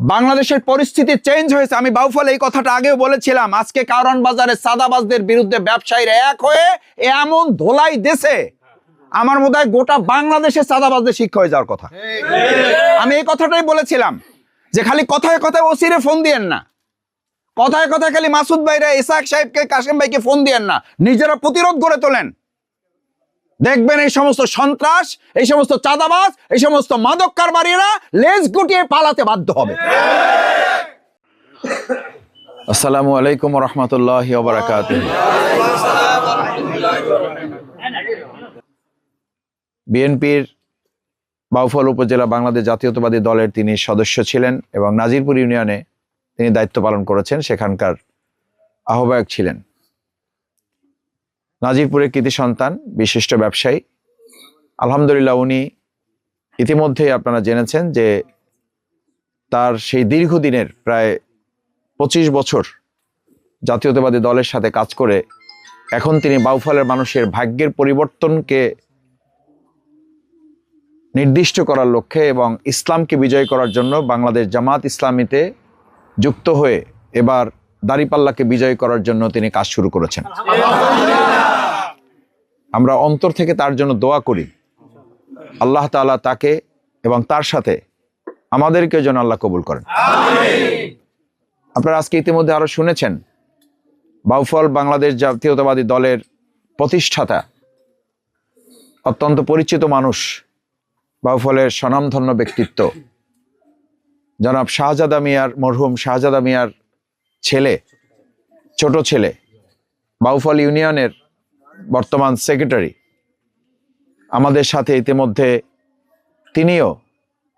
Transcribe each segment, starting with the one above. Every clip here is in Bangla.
বাংলাদেশের পরিস্থিতি চেঞ্জ হয়েছে। আমি বাউফল এই কথাটা আগেও বলেছিলাম। আজকে কারণ বাজারে সাদাবাজদের বিরুদ্ধে ব্যবসায়ীরা এক হয়ে এমন ধোলাই দেশে আমার মনে হয় গোটা বাংলাদেশে সাদাবাজদের শিক্ষা হয়ে যাওয়ার কথা। আমি এই কথাটাই বলেছিলাম যে খালি কথায় কথায় ওসিরে ফোন দিয়েন না। কথায় কথায় খালি মাসুদ ভাইরা, ইসাক সাহেবকে, কাশেম ভাইকে ফোন দিয়েন না। নিজেরা প্রতিরোধ গড়ে তোলেন। দেখবেন এই সমস্ত সন্ত্রাস, এই সমস্ত চাঁদাবাজ, এই সমস্ত মাদক কারবারীরা লেজ গুটিয়ে পালাতে বাধ্য হবে। আসসালামু আলাইকুম রহমতুল্লাহ বিএনপির বাউফল উপজেলা বাংলাদেশ জাতীয়তাবাদী দলের তিনি সদস্য ছিলেন এবং নাজিরপুর ইউনিয়নে তিনি দায়িত্ব পালন করেছেন, সেখানকার আহ্বায়ক ছিলেন। নাজিরপুরের কৃতি সন্তান, বিশিষ্ট ব্যবসায়ী। আলহামদুলিল্লাহ, উনি ইতিমধ্যেই আপনারা জেনেছেন যে তার সেই দীর্ঘদিনের প্রায় পঁচিশ বছর জাতীয়তাবাদী দলের সাথে কাজ করে এখন তিনি বাউফলের মানুষের ভাগ্যের পরিবর্তনকে নির্দিষ্ট করার লক্ষ্যে এবং ইসলামকে বিজয় করার জন্য বাংলাদেশ জামাত ইসলামীতে যুক্ত হয়ে এবার দাড়িপাল্লাকে বিজয় করার জন্য তিনি কাজ শুরু করেছেন। আমরা অন্তর থেকে তার জন্য দোয়া করি। আল্লাহ তাআলা তাকে এবং তার সাথে আমাদেরকে যেন আল্লাহ কবুল করেন। আপনারা আজকে ইতিমধ্যে আরও শুনেছেন বাউফল বাংলাদেশ জাতীয়তাবাদী দলের প্রতিষ্ঠাতা অত্যন্ত পরিচিত মানুষ বাউফলের স্বনামধন্য ব্যক্তিত্ব জনাব শাহজাদা মিয়ার মরহুম শাহজাদা মিয়ার ছেলে ছোট ছেলে বাউফল ইউনিয়নের বর্তমান সেক্রেটারি। আমাদের সাথে ইতিমধ্যে তিনিও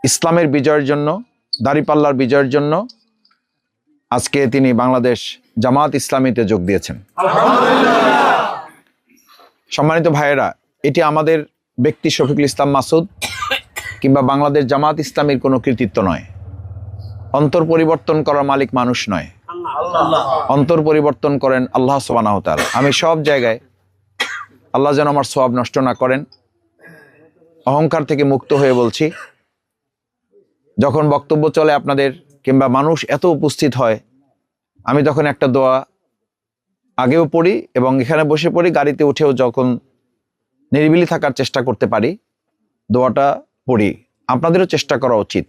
ইসলামের বিজয়ের জন্য দাড়িপাল্লার বিজয়ের জন্য আজকে তিনি বাংলাদেশ জামাত ইসলামীতে যোগ দিয়েছেন। সম্মানিত ভাইয়েরা এটি আমাদের ব্যক্তি শফিকুল ইসলাম মাসুদ কিংবা বাংলাদেশ জামাত ইসলামীর কোনো কৃতিত্ব নয়। অন্তর পরিবর্তন করার মালিক মানুষ নয়। অন্তর পরিবর্তন করেন আল্লাহ সোবানাহ তাআলা। আমি সব জায়গায় আল্লাহ যেন আমার সব নষ্ট না করেন। অহংকার থেকে মুক্ত হয়ে বলছি, যখন বক্তব্য চলে আপনাদের কিংবা মানুষ এত উপস্থিত হয়, আমি তখন একটা দোয়া আগেও পড়ি এবং এখানে বসে পড়ি, গাড়িতে উঠেও যখন নিরিবিলি থাকার চেষ্টা করতে পারি, দোয়াটা পড়ি। আপনাদেরও চেষ্টা করা উচিত।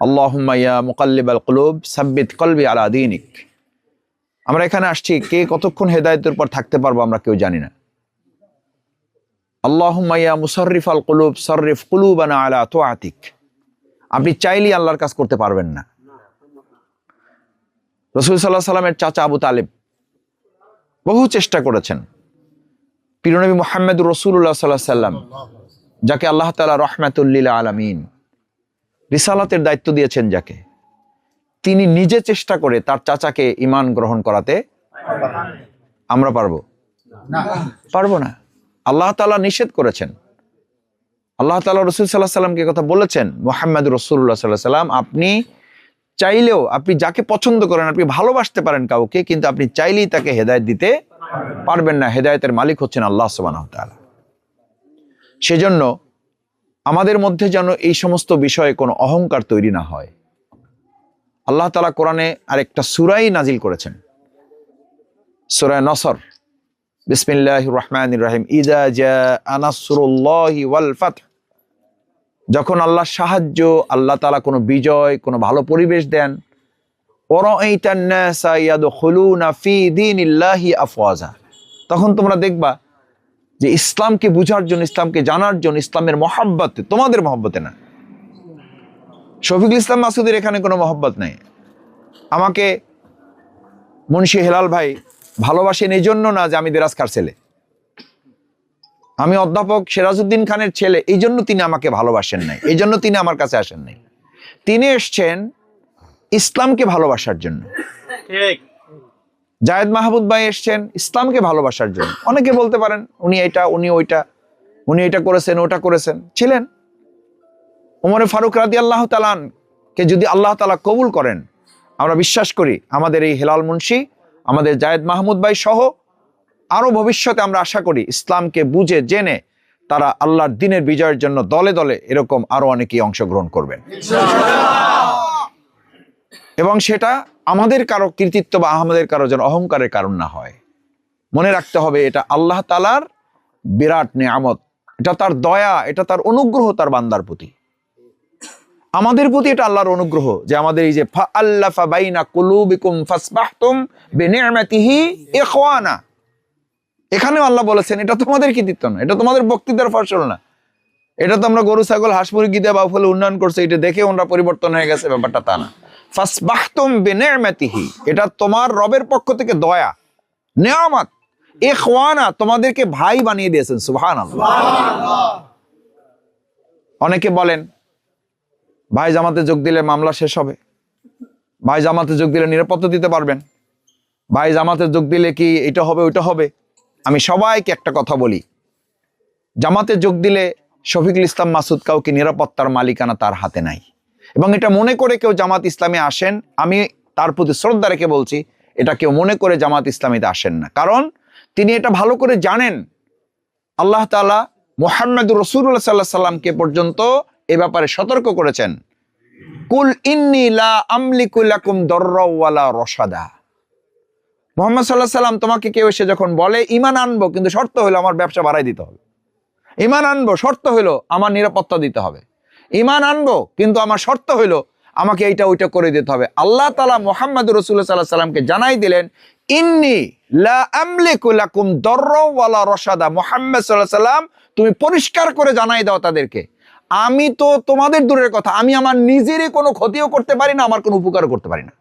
আল্লাহুম্মাইয়া মুকাল্লিব আল কলুব, সাব্বিত কলবি আলা দিনিক। আমরা এখানে আসছি, কে কতক্ষণ হেদায়তের পর থাকতে পারব আমরা কেউ জানি না। আপনি চাইলেই আল্লাহর কাজ করতে পারবেন না। রসুল সাল্লাহ সাল্লামের চাচা আবু তালেব বহু চেষ্টা করেছেন। পিরনবী মোহাম্মদ রসুল্লাহ সাল্লাহ সাল্লাম, যাকে আল্লাহ তালা রহমাতুল্লিল আলমিন রিসালাতের দায়িত্ব দিয়েছেন যাকে। তিনি নিজে চেষ্টা করে তার চাচাকে ইমান গ্রহণ করাতে আমরা পারব? পারব না। আল্লাহ তালা নিষেধ করেছেন। আল্লাহ তালা রসুল সাল্লাহ সাল্লামকে কথা বলেছেন, মোহাম্মদ রসুল্লাহ সাল্লাহ সাল্লাম আপনি চাইলেও, আপনি যাকে পছন্দ করেন, আপনি ভালোবাসতে পারেন কাউকে, কিন্তু আপনি চাইলেই তাকে হেদায়ত দিতে পারবেন না। হেদায়তের মালিক হচ্ছেন আল্লাহ সুবাহ সেজন্য আমাদের মধ্যে যেন এই সমস্ত বিষয়ে কোনো অহংকার তৈরি না হয়। আল্লাহ তালা কোরআনে আরেকটা সুরাই নাজিল করেছেন। সুরায় নসর। বিসমিল্লাহ রহমান রাহিম। ইদা জা আনাসরুল্লাহি ওয়াল ফাত যখন আল্লাহ সাহায্য, আল্লাহ তালা কোনো বিজয়, কোনো ভালো পরিবেশ দেন আফওয়াজা। তখন তোমরা দেখবা যে ইসলামকে বুঝার জন্য, ইসলামকে জানার জন্য, ইসলামের মহাব্বতে, তোমাদের মহব্বতে না। শফিকুল ইসলাম মাসুদের এখানে কোনো মহব্বত নাই। আমাকে মুন্সি হেলাল ভাই ভালোবাসেন এই জন্য না যে আমি দেরাজকার ছেলে। আমি অধ্যাপক সিরাজউদ্দিন খানের ছেলে এই জন্য তিনি আমাকে ভালোবাসেন নাই এই জন্য তিনি আমার কাছে আসেন নাই। তিনি এসছেন ইসলামকে ভালোবাসার জন্য। জায়েদ মাহবুদ ভাই এসছেন ইসলামকে ভালোবাসার জন্য। অনেকে বলতে পারেন উনি এটা উনি ওইটা উনি এটা করেছেন ওটা করেছেন। ছিলেন। উমরে ফারুক রাদি আল্লাহ তালানকে যদি আল্লাহ তালা কবুল করেন আমরা বিশ্বাস করি আমাদের এই হেলাল মুন্সি আমাদের জায়েদ মাহমুদ ভাই সহ আরও ভবিষ্যতে আমরা আশা করি ইসলামকে বুঝে, জেনে তারা আল্লাহর দিনের বিজয়ের জন্য দলে দলে এরকম আরও অনেকেই অংশগ্রহণ করবেন। এবং সেটা আমাদের কারও কৃতিত্ব বা আমাদের কারও যেন অহংকারের কারণ না হয়। মনে রাখতে হবে এটা আল্লাহ তালার বিরাট নিয়ামত। এটা তার দয়া, এটা তার অনুগ্রহ তার বান্দার প্রতি। আমাদের প্রতি এটা আল্লাহর অনুগ্রহ যে আমাদের এই যে ফা ইখওয়ানা। এখানেও আল্লাহ বলেছেন, এটা তোমাদের কৃতিত্ব না, এটা তোমাদের বক্তৃতার ফসল না। এটা তো আমরা গরু, ছাগল, হাঁস, মুরগি দিয়ে বাউফলে উন্নয়ন করছে, এটা দেখে ওনারা পরিবর্তন হয়ে গেছে, ব্যাপারটা তা না। ফাসবাহতুম বিনিআমাতিহি এটা তোমার রবের পক্ষ থেকে দয়া, নেয়ামত, ইখওয়ানা, তোমাদেরকে ভাই বানিয়ে দিয়েছেন, সুবহানাল্লাহ। অনেকে বলেন ভাই জামাতে যোগ দিলে মামলা শেষ হবে। ভাই জামাতে যোগ দিলে নিরাপত্তা দিতে পারবেন। ভাই জামাতে যোগ দিলে কি এটা হবে, ওইটা হবে? আমি সবাইকে একটা কথা বলি। জামাতে যোগ দিলে শফিকুল ইসলাম মাসুদ কাউকে নিরাপত্তার মালিকানা তার হাতে নাই। এবং এটা মনে করে কেউ জামাত ইসলামে আসেন, আমি তার প্রতি শ্রদ্ধা রেখে বলছি, এটা কেউ মনে করে জামাত ইসলামীতে আসেন না। কারণ তিনি এটা ভালো করে জানেন। আল্লাহ তালা মোহাম্মদ রসুল্লাহ সাল্লাহ সাল্লামকে পর্যন্ত এ ব্যাপারে সতর্ক করেছেন। কুল ইন্নি লা আমলিকু লাকুম দররাওয়ালা রসাদা মোহাম্মদ সাল্লাহ সাল্লাম, তোমাকে কেউ এসে যখন বলে, ইমান আনব, কিন্তু শর্ত হলো আমার ব্যবসা বাড়াই দিতে হবে। ইমান আনব, শর্ত হলো আমার নিরাপত্তা দিতে হবে। ইমান আনব, কিন্তু আমার শর্ত হলো আমাকে এইটা ওইটা করে দিতে হবে। আল্লাহ তালা মোহাম্মদ রসুল্লাহ সাল্লাহ সাল্লামকে জানাই দিলেন, ইন্নি লাকুম দররাওয়ালা রসাদা মোহাম্মদ সাল্লাহ সাল্লাম, তুমি পরিষ্কার করে জানাই দাও তাদেরকে। আমি তো তোমাদের দূরের কথা, আমি আমার নিজেরই কোনো ক্ষতিও করতে পারি না, আমার কোনো উপকারও করতে পারি না।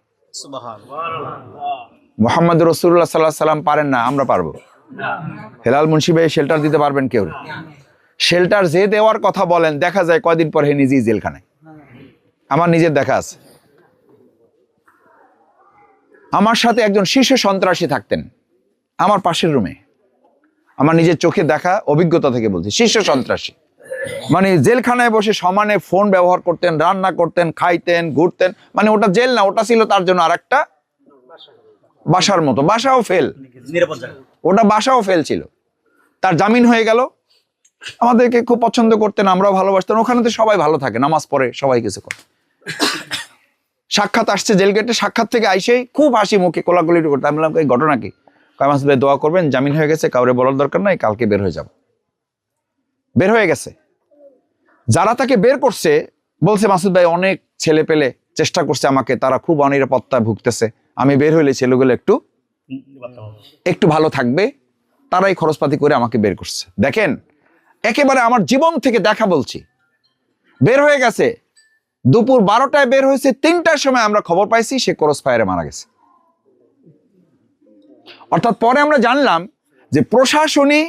মোহাম্মদ রসুল্লাহ সাল্লাহ সাল্লাম পারেন না, আমরা পারব। হেলাল মুন্সি ভাই শেল্টার দিতে পারবেন কেউ শেল্টার যে দেওয়ার কথা বলেন, দেখা যায় কয়দিন পর হে নিজেই জেলখানায়। আমার নিজের দেখা আছে। আমার সাথে একজন শীর্ষ সন্ত্রাসী থাকতেন, আমার পাশের রুমে আমার নিজের চোখে দেখা, অভিজ্ঞতা থেকে বলছি শীর্ষ সন্ত্রাসী। মানে জেলখানায় বসে সমানে ফোন ব্যবহার করতেন রান্না করতেন খাইতেন ঘুরতেন। মানে ওটা জেল না ওটা ছিল তার জন্য আর একটা বাসার মতো। বাসাও ফেল ওটা বাসাও ফেল ছিল। তার জামিন হয়ে গেল। আমাদেরকে খুব পছন্দ করতেন আমরাও ভালোবাসতাম ওখানে তো সবাই ভালো থাকে নামাজ পড়ে সবাই কিছু করে। সাক্ষাৎ আসছে জেল গেটে সাক্ষাৎ থেকে আইসেই খুব হাসি মুখে কোলাকুলি করতে আমি বললাম এই ঘটনা কি? কামাস ভাই দোয়া করবেন জামিন হয়ে গেছে কাউরে বলার দরকার নাই কালকে বের হয়ে যাব। বের হয়ে গেছে। যারা তাকে বের করছে, বলছে, মাসুদ ভাই, অনেক ছেলে পেলে চেষ্টা করছে আমাকে, তারা খুব অনিরাপত্তায় ভুগতেছে। আমি বের হইলে ছেলেগুলো একটু একটু ভালো থাকবে। তারাই খরচপাতি করে আমাকে বের করছে। দেখেন, একেবারে আমার জীবন থেকে দেখা বলছি। বের হয়ে গেছে। দুপুর বারোটায় বের হয়েছে। তিনটার সময় আমরা খবর পাইছি, সে ক্রস ফায়ারে মারা গেছে। অর্থাৎ পরে আমরা জানলাম যে প্রশাসনী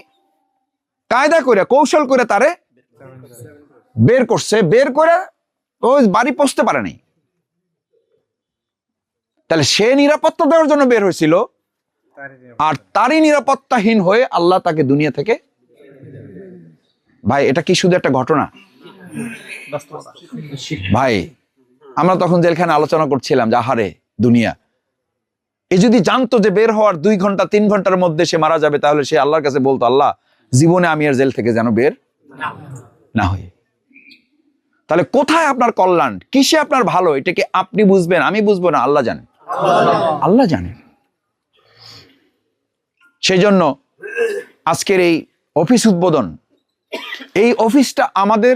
কায়দা করে কৌশল করে তারে বের করছে, বের করে ও বাড়ি পৌঁছতে পারে নাই। তাহলে সে নিরাপত্তা দেওয়ার জন্য বের হয়েছিল আর তারই নিরাপত্তাহীন হয়ে আল্লাহ তাকে দুনিয়া থেকে ভাই, এটা কি শুধু একটা ঘটনা? ভাই, আমরা তখন জেলখানে আলোচনা করছিলাম যে আহারে, দুনিয়া। এ যদি জানতো যে বের হওয়ার দুই ঘণ্টা, তিন ঘণ্টার মধ্যে সে মারা যাবে, তাহলে সে আল্লাহর কাছে বলতো, আল্লাহ, জীবনে আমি আর জেল থেকে যেন বের না হই। তাহলে কোথায় আপনার কল্যাণ? কিসে আপনার ভালো? এটাকে আপনি বুঝবেন? আমি বুঝব না, আল্লাহ জানেন। আল্লাহ জানেন। সেই জন্য আজকের এই অফিস উদ্বোধন, এই অফিসটা আমাদের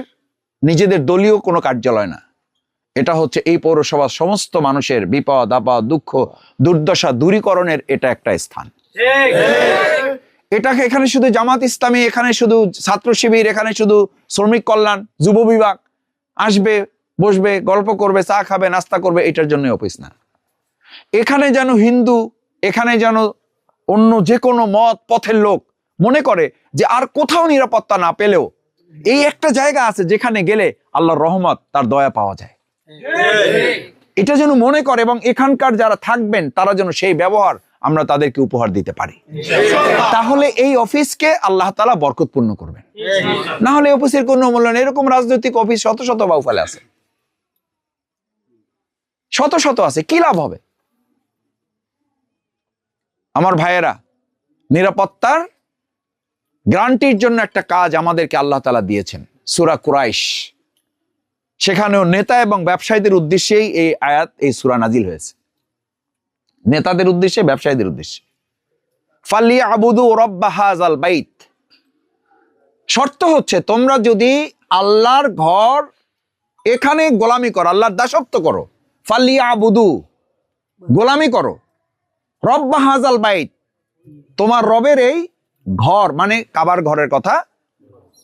নিজেদের দলীয় কোনো কার্যালয় না। এটা হচ্ছে এই পৌরসভার সমস্ত মানুষের বিপদ, আপদ, দুঃখ, দুর্দশা দূরীকরণের এটা একটা স্থান। এটাকে এখানে শুধু জামাত ইসলামী, এখানে শুধু ছাত্র শিবির, এখানে শুধু শ্রমিক কল্যাণ, যুব বিভাগ আসবে বসবে গল্প করবে চা খাবে নাস্তা করবে এটার জন্য অফিস না। এখানে যেন হিন্দু এখানে যেন অন্য যে কোনো মত পথের লোক মনে করে যে আর কোথাও নিরাপত্তা না পেলেও এই একটা জায়গা আছে যেখানে গেলে আল্লাহর রহমত তার দয়া পাওয়া যায়। এটা যেন মনে করে এবং এখানকার যারা থাকবেন তারা যেন সেই ব্যবহার আমরা তাদেরকে উপহার দিতে পারি। তাহলে এই অফিসকে আল্লাহ তালা বরকতপূর্ণ করবেন। না হলে অফিসের কোনো মূল্য নেই। এরকম রাজনৈতিক অফিস শত শত বাউফালে আছে। শত শত আছে। কি লাভ হবে? আমার ভাইয়েরা, নিরাপত্তার গ্রান্টির জন্য একটা কাজ আমাদেরকে আল্লাহ তালা দিয়েছেন। সুরা কুরাইশ। সেখানেও নেতা এবং ব্যবসায়ীদের উদ্দেশ্যেই এই আয়াত, এই সুরা নাজিল হয়েছে। নেতাদের উদ্দেশ্যে, ব্যবসায়ীদের উদ্দেশ্যে। আবুদু বাইত। শর্ত হচ্ছে, তোমরা যদি আল্লাহর ঘর এখানে গোলামি করো, আল্লাহর দাসত্ব করো ফাল্লি আবুদু গোলামি করো, রব্বা হাজাল বাইত। তোমার রবের এই ঘর মানে কাবার ঘরের কথা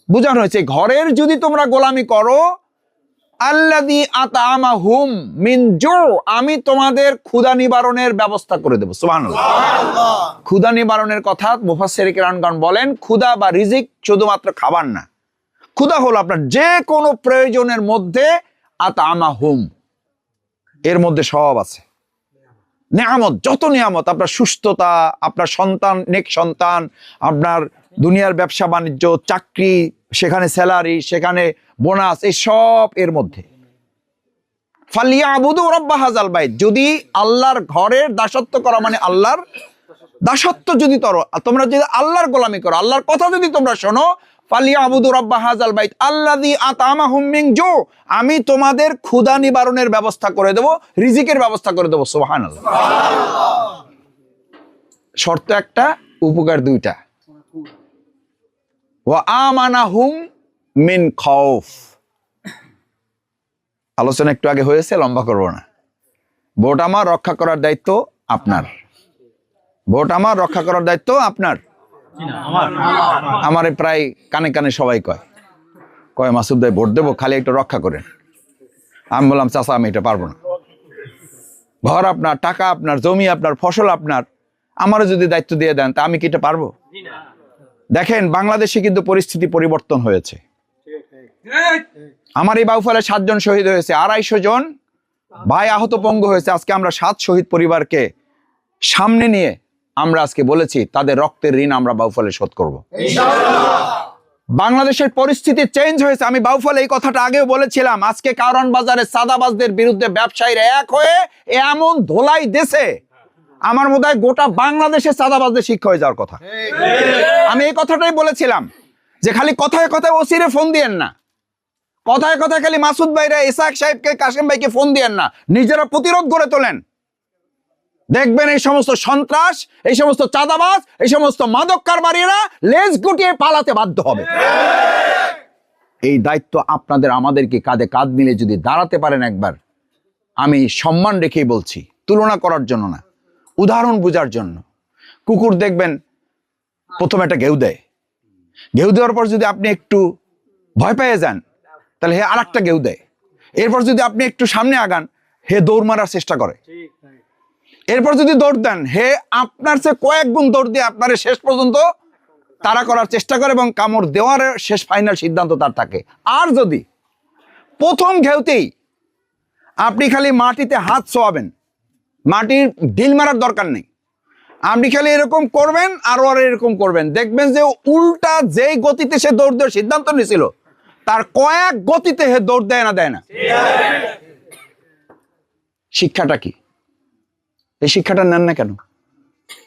বোঝানো হয়েছে। ঘরের যদি তোমরা গোলামি করো আল্লাদি আতামা হুম মিন জো আমি তোমাদের ক্ষুধা নিবারণের ব্যবস্থা করে দেবো। ক্ষুধা নিবারণের কথা মুফাসসির কিরানগণ বলেন ক্ষুধা বা রিজিক শুধুমাত্র খাবার না। ক্ষুধা হলো আপনার যে কোনো প্রয়োজনের মধ্যে আতামা হুম এর মধ্যে সব আছে। নিয়ামত যত নিয়ামত আপনার সুস্থতা আপনার সন্তান নেক সন্তান আপনার দুনিয়ার ব্যবসা বাণিজ্য চাকরি সেখানে স্যালারি সেখানে বোনাস এই সব এর মধ্যে। ফালিয়া আবুদু রব্বা হাজাল বাইত, যদি আল্লাহর ঘরের দাসত্ব করা মানে আল্লাহর দাসত্ব যদি করো তোমরা যদি আল্লাহর গোলামি করো, আল্লাহর কথা যদি তোমরা শোনো ফালিয়া আবুদু রব্বা হাজাল বাইত আল্লাদি আতামা হুমিং জো, আমি তোমাদের ক্ষুধা নিবারণের ব্যবস্থা করে দেবো, রিজিকের ব্যবস্থা করে দেবো সোহান শর্ত একটা, উপকার দুইটা। ওয়া আমানা হুম মিন খৌফ। আলোচনা একটু আগে হয়েছে, লম্বা করব না। ভোট আমার, রক্ষা করার দায়িত্ব আপনার। ভোট আমার, রক্ষা করার দায়িত্ব আপনার। আমার প্রায় কানে কানে সবাই কয়। কয়, মাসুদ ভাই, ভোট দেবো, খালি একটু রক্ষা করেন। আমি বললাম, চাচা, আমি এটা পারব না। ঘর আপনার, টাকা আপনার, জমি আপনার, ফসল আপনার। আমারও যদি দায়িত্ব দিয়ে দেন, তা আমি কি এটা পারব? দেখেন, বাংলাদেশে কিন্তু পরিস্থিতি পরিবর্তন হয়েছে। আমার এই বাউফলে সাতজন শহীদ হয়েছে আড়াইশো জন ভাই আহত পঙ্গু হয়েছে। আজকে আমরা সাত শহীদ পরিবারকে সামনে নিয়ে আমরা আজকে বলেছি তাদের রক্তের ঋণ আমরা বাউফলে শোধ করব। বাংলাদেশের পরিস্থিতি চেঞ্জ হয়েছে। আমি বাউফলে এই কথাটা আগেও বলেছিলাম আজকে কারণ বাজারে সাদাবাজদের বিরুদ্ধে ব্যবসায়ীরা এক হয়ে এমন ধোলাই দেশে আমার মনে হয় গোটা বাংলাদেশে সাদাবাজদের শিক্ষা হয়ে যাওয়ার কথা। আমি এই কথাটাই বলেছিলাম যে খালি কথায় কথায় ওসিরে ফোন দিয়েন না। কথায় কথায় খালি মাসুদ ভাইরা, ইসাক সাহেবকে কাশেম ভাইকে ফোন দিয়েন না। নিজেরা প্রতিরোধ গড়ে তোলেন। দেখবেন এই সমস্ত সন্ত্রাস, এই সমস্ত চাঁদাবাজ, এই সমস্ত মাদক কারবারীরা লেজ গুটিয়ে পালাতে বাধ্য হবে। এই দায়িত্ব আপনাদের, আমাদেরকে কাঁধে কাঁধ মিলে যদি দাঁড়াতে পারেন একবার, আমি সম্মান রেখেই বলছি, তুলনা করার জন্য না, উদাহরণ বোঝার জন্য। কুকুর দেখবেন, প্রথমে একটা ঘেউ দেয়। ঘেউ দেওয়ার পর যদি আপনি একটু ভয় পেয়ে যান তাহলে হে আর একটা ঘেউ দেয়। এরপর যদি আপনি একটু সামনে আগান হে দৌড় মারার চেষ্টা করে। এরপর যদি দৌড় দেন হে আপনার সে কয়েক গুণ দৌড় দিয়ে আপনার শেষ পর্যন্ত তারা করার চেষ্টা করে এবং কামড় দেওয়ার শেষ ফাইনাল সিদ্ধান্ত তার থাকে। আর যদি প্রথম ঘেউতেই আপনি খালি মাটিতে হাত ছোয়াবেন মাটির ঢিল মারার দরকার নেই। আপনি খালি এরকম করবেন আর আর এরকম করবেন। দেখবেন যে উল্টা যেই গতিতে সে দৌড় দেওয়ার সিদ্ধান্ত নিয়েছিল তার কয়েক গতিতে হে দৌড় দেয় না দেয় না। শিক্ষাটা কি? এই শিক্ষাটা নেন না কেন?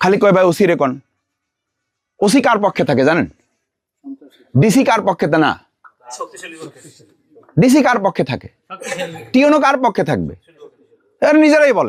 খালি কয়, ভাই, ওসি রেকন ওসি কার পক্ষে থাকে জানেন? ডিসি কার পক্ষে না? ডিসি কার পক্ষে থাকে? টিওনো কার পক্ষে থাকবে? এরা নিজেরাই বলে।